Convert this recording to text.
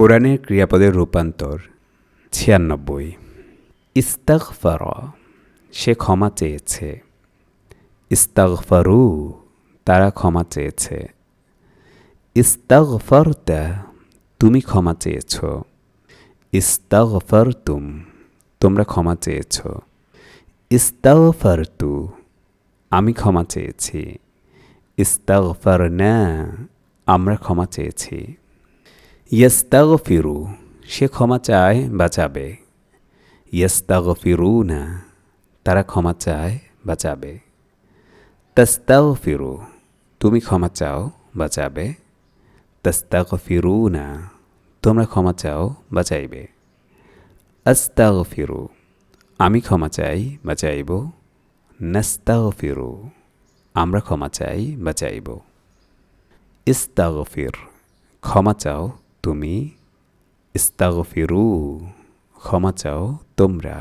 কোরআনের ক্রিয়াপদের রূপান্তর ছিয়ানব্বই। ইস্তাগফার, সে ক্ষমা চেয়েছে। ইস্তাগফারু, তারা ক্ষমা চেয়েছে। ইস্তাগফারতা, তুমি ক্ষমা চেয়েছ। ইস্তাগফারতুম, তোমরা ক্ষমা চেয়েছ। ইস্তাগফারতু, আমি ক্ষমা চেয়েছি। ইস্তাগফারনা, আমরা ক্ষমা চেয়েছি। ইস্তাগফিরু সে ক্ষমা চায় বা চাবে ইস্তাগফিরুনা তারা ক্ষমা চায় বা চাবে তাস্তাগফিরু, তুমি ক্ষমা চাও বা চাবে তাস্তাগফিরুনা, তোমরা ক্ষমা চাও বা চাইবে আস্তাগফিরু, আমি ক্ষমা চাই বা চাইব নাস্তাগফিরু, আমরা ক্ষমা চাই বা চাইব ইস্তাগফির, ক্ষমা চাও তুমি ইস্তাগফিরু ক্ষমা চাও তোমরা।